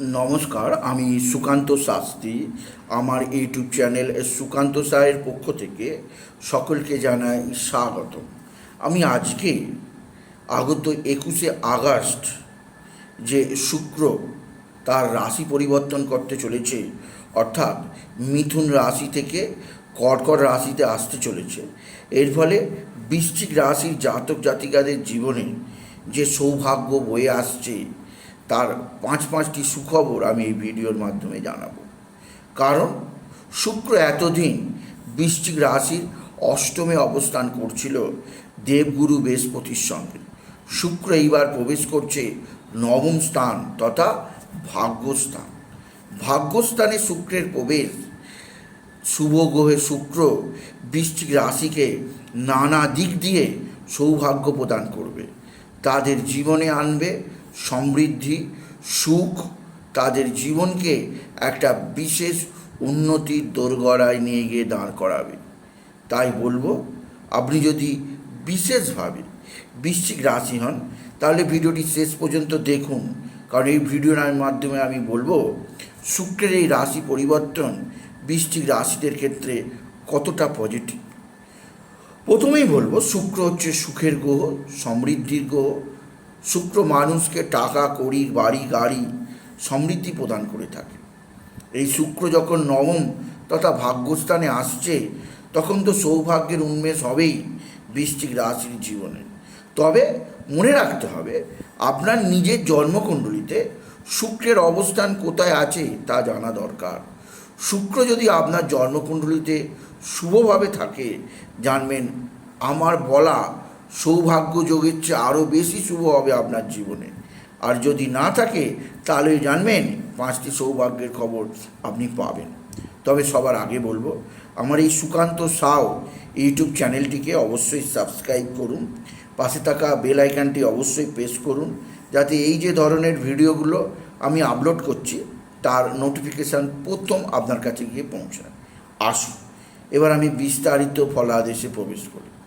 নমস্কার, আমি সুকান্ত শাস্ত্রী। আমার ইউটিউব চ্যানেল সুকান্ত সায়ের পক্ষ থেকে সকলকে জানাই স্বাগত আমি আজকে আগত একুশে আগস্ট যে শুক্র, তার রাশি পরিবর্তন করতে চলেছে, অর্থাৎ মিথুন রাশি থেকে কর্কট রাশিতে আসতে চলেছে। এর ফলে বৃশ্চিক রাশির জাতক জাতিকাদের জীবনে যে সৌভাগ্য বয়ে আসছে তার পাঁচ পাঁচটি সুখবর আমি এই ভিডিওর মাধ্যমে জানাব। কারণ শুক্র এতদিন বৃশ্চিক রাশির অষ্টমে অবস্থান করছিল দেবগুরু বৃহস্পতির সঙ্গে। শুক্র এইবার প্রবেশ করছে নবম স্থান তথা ভাগ্যস্থান। ভাগ্যস্থানে শুক্রের প্রবেশ, শুভ গ্রহে শুক্র বৃশ্চিক রাশিকে নানা দিক দিয়ে সৌভাগ্য প্রদান করবে। তাদের জীবনে আনবে সমৃদ্ধি, সুখ, তাদের জীবনকে একটা বিশেষ উন্নতির দোরগড়ায় নিয়ে গিয়ে দাঁড় করাবে। তাই বলব, আপনি যদি বিশেষভাবে বৃশ্চিক রাশি হন, তাহলে ভিডিওটি শেষ পর্যন্ত দেখুন। কারণ এই ভিডিওর মাধ্যমে আমি বলব, শুক্রের এই রাশি পরিবর্তন বৃশ্চিক রাশিদের ক্ষেত্রে কতটা পজিটিভ প্রথমেই বলব, শুক্র হচ্ছে সুখের গ্রহ, সমৃদ্ধির গ্রহ শুক্র মানুষকে টাকা, কড়ি, বাড়ি, গাড়ি সমৃদ্ধি প্রদান করে থাকে। এই শুক্র যখন নবম তথা ভাগ্যস্থানে আসছে, তখন তো সৌভাগ্যের উন্মেষ হবেই বৃশ্চিক রাশির জীবনে। তবে মনে রাখতে হবে, আপনার নিজের জন্মকুণ্ডলিতে শুক্রের অবস্থান কোথায় আছে তা জানা দরকার। শুক্র যদি আপনার জন্মকুণ্ডলিতে শুভভাবে থাকে, জানবেন, আমার বলা সৌভাগ্য যোগের চেয়ে আরও বেশি শুভ হবে আপনার জীবনে। আর যদি না থাকে, তাহলে জানবেন পাঁচটি সৌভাগ্যের খবর আপনি পাবেন। তবে সবার আগে বলব, আমার এই সুকান্ত সাও ইউটিউব চ্যানেলটিকে অবশ্যই সাবস্ক্রাইব করুন। পাশে থাকা বেল আইকনটি অবশ্যই প্রেস করুন, যাতে এই যে ধরনের ভিডিওগুলো আমি আপলোড করছি, তার নোটিফিকেশান প্রথম আপনার কাছে গিয়ে পৌঁছায়। আসুন, এবার আমি বিস্তারিত ফলাদেশে প্রবেশ করি।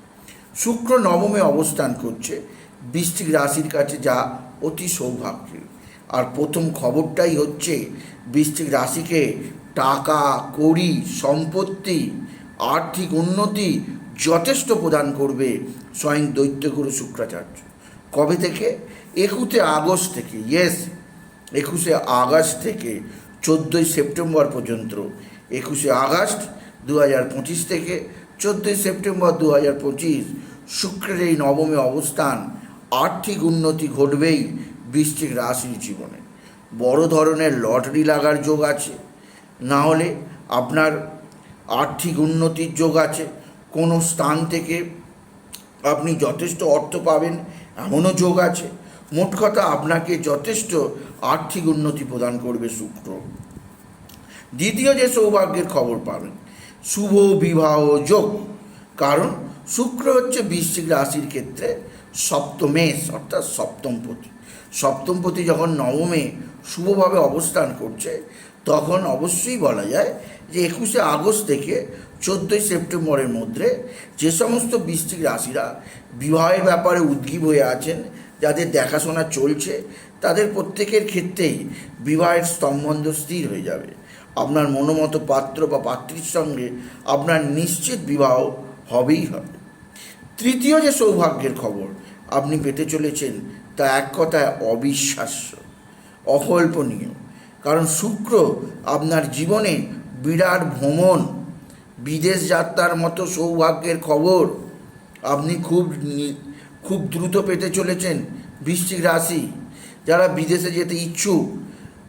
শুক্র নবমে অবস্থান করছে বৃষ্টিক রাশির কাছে যা অতি সৌভাগ্যের। আর প্রথম খবরটাই হচ্ছে বৃষ্টিক রাশিকে টাকা, কড়ি, সম্পত্তি, আর্থিক উন্নতি যথেষ্ট প্রদান করবে স্বয়ং দৈত্যগুরু শুক্রাচার্য। কবে থেকে? একুশে আগস্ট থেকে ইয়েস একুশে আগস্ট থেকে চোদ্দোই সেপ্টেম্বর পর্যন্ত। একুশে আগস্ট দু হাজার পঁচিশ থেকে চোদ্দোই সেপ্টেম্বর দু হাজার পঁচিশ, শুক্রের এই নবমে অবস্থান আর্থিক উন্নতি ঘটবেই বৃশ্চিক রাশির জীবনে। বড় ধরনের লটারি লাগার যোগ আছে, না হলে আপনার আর্থিক উন্নতির যোগ আছে। কোনো স্থান থেকে আপনি যথেষ্ট অর্থ পাবেন, এমনও যোগ আছে। মোট কথা, আপনাকে যথেষ্ট আর্থিক উন্নতি প্রদান করবে শুক্র। দ্বিতীয় যে সৌভাগ্যের খবর পাবেন শুভ বিবাহ যোগ। কারণ শুক্র হচ্ছে বৃশ্চিক রাশির ক্ষেত্রে সপ্তমেশ, অর্থাৎ সপ্তমপতি। সপ্তমপতি যখন নবমে শুভভাবে অবস্থান করছে, তখন অবশ্যই বলা যায় যে একুশে আগস্ট থেকে চোদ্দোই সেপ্টেম্বরের মধ্যে যে সমস্ত বৃশ্চিক রাশিরা বিবাহের ব্যাপারে উদ্গীব হয়ে আছেন, যাদের দেখাশোনা চলছে, তাদের প্রত্যেকের ক্ষেত্রেই বিবাহের স্তম্ভন্ধ স্থির হয়ে যাবে। আপনার মনোমতো পাত্র বা পাত্রীর সঙ্গে আপনার নিশ্চিত বিবাহ হবেই হবে। তৃতীয় যে সৌভাগ্যের খবর আপনি পেতে চলেছেন তা এক কথায় অবিশ্বাস্য, অকল্পনীয়। কারণ শুক্র আপনার জীবনে বিরাট ভ্রমণ, বিদেশ যাত্রার মতো সৌভাগ্যের খবর আপনি খুব খুব দ্রুত পেতে চলেছেন বৃশ্চিক রাশি। যারা বিদেশে যেতে ইচ্ছুক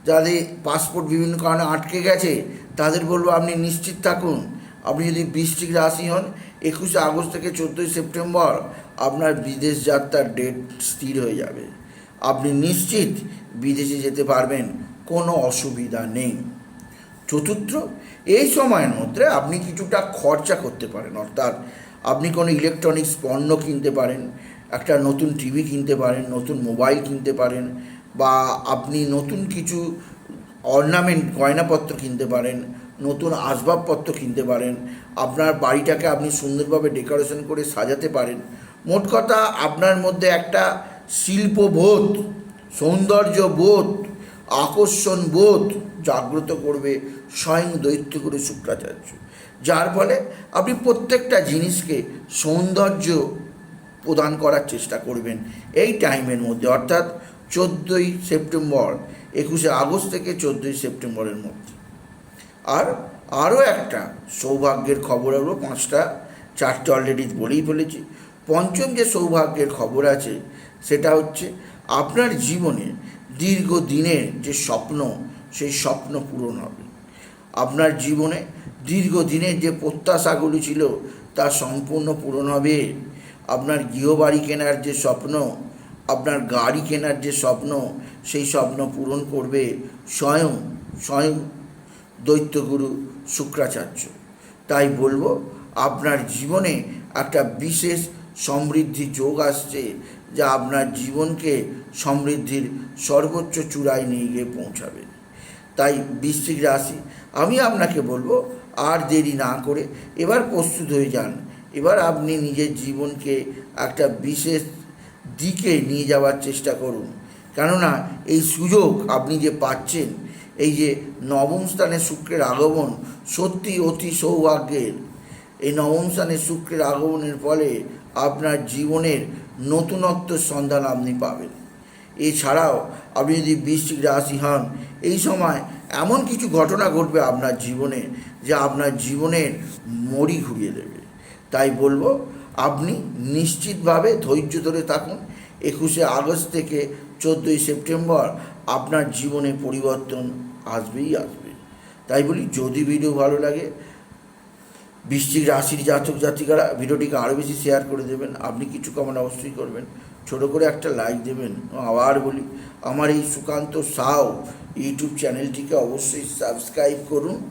যাদের পাসপোর্ট বিভিন্ন কারণে আটকে গেছে, তাদের বলব আপনি নিশ্চিত থাকুন। আপনি যদি বৃশ্চিক রাশি হন, একুশে আগস্ট থেকে চোদ্দোই সেপ্টেম্বর আপনার বিদেশ যাত্রার ডেট স্থির হয়ে যাবে। আপনি নিশ্চিত বিদেশে যেতে পারবেন, কোনো অসুবিধা নেই। চতুর্থ, এই সময়ের মধ্যে আপনি কিছুটা খরচা করতে পারেন, অর্থাৎ আপনি কোনো ইলেকট্রনিক্স পণ্য কিনতে পারেন, একটা নতুন টিভি কিনতে পারেন, নতুন মোবাইল কিনতে পারেন বা আপনি নতুন কিছু অর্নামেন্ট গয়নাপত্র কিনতে পারেন, নতুন আসবাবপত্র কিনতে পারেন, আপনার বাড়িটাকে আপনি সুন্দরভাবে ডেকোরেশন করে সাজাতে পারেন, মোট কথা আপনার মধ্যে একটা শিল্পবোধ সৌন্দর্য বোধ আকর্ষণ বোধ জাগ্রত করবে স্বয়ং দৈত্যগুরু শুক্রাচার্য। যার ফলে আপনি প্রত্যেকটা জিনিসকে সৌন্দর্য প্রদান করার চেষ্টা করবেন এই টাইমের মধ্যে। অর্থাৎ চোদ্দোই সেপ্টেম্বর, একুশে আগস্ট থেকে চোদ্দোই সেপ্টেম্বরের মধ্যে। আর আরও একটা সৌভাগ্যের খবর হলো পাঁচটা, চারটে অলরেডি বলেই ফেলেছি। পঞ্চম যে সৌভাগ্যের খবর আছে, সেটা হচ্ছে আপনার জীবনে দীর্ঘদিনের যে স্বপ্ন, সেই স্বপ্ন পূরণ হবে। আপনার জীবনে দীর্ঘদিনের যে প্রত্যাশাগুলি ছিল, তা সম্পূর্ণ পূরণ হবে। আপনার গৃহবাড়ি কেনার যে স্বপ্ন আপনার গাড়ি কেনার যে স্বপ্ন, সেই স্বপ্ন পূরণ করবে স্বয়ং স্বয়ং দৈত্যগুরু শুক্রাচার্য। তাই বলব, আপনার জীবনে একটা বিশেষ সমৃদ্ধি যোগ আসছে, যা আপনার জীবনকে সমৃদ্ধির সর্বোচ্চ চূড়ায় নিয়ে গিয়ে পৌঁছাবে। তাই বৃশ্চিক রাশি, আমি আপনাকে বলব, আর দেরি না করে এবার প্রস্তুত হয়ে যান। এবার আপনি নিজের জীবনকে একটা বিশেষ দিকে নিয়ে যাওয়ার চেষ্টা করুন। কেননা এই সুযোগ আপনি যে পাচ্ছেন, এই যে নবম স্থানে শুক্রের আগমন সত্যি অতি সৌভাগ্যের। এই নবম স্থানে শুক্রের আগমনের ফলে আপনার জীবনের নতুনত্ব সন্ধান আপনি পাবেন। এছাড়াও আপনি যদি বৃশ্চিক রাশি হন, এই সময় এমন কিছু ঘটনা ঘটবে আপনার জীবনে যা আপনার জীবনের মড়ি ঘুরিয়ে দেবে। তাই বলব আপনি নিশ্চিতভাবে ধৈর্য ধরে থাকুন। একুশে আগস্ট থেকে চোদ্দোই সেপ্টেম্বর আপনার জীবনে পরিবর্তন আসবেই আসবে। তাই বলি, যদি ভিডিও ভালো লাগে, বৃশ্চিক রাশির জাতক জাতিকারা ভিডিওটিকে আরও বেশি শেয়ার করে দেবেন। আপনি কিছু কমেন্ট অবশ্যই করবেন। ছোট করে একটা লাইক দেবেন। আবার বলি, আমার এই সুকান্ত সাউ ইউটিউব চ্যানেলটিকে অবশ্যই সাবস্ক্রাইব করুন।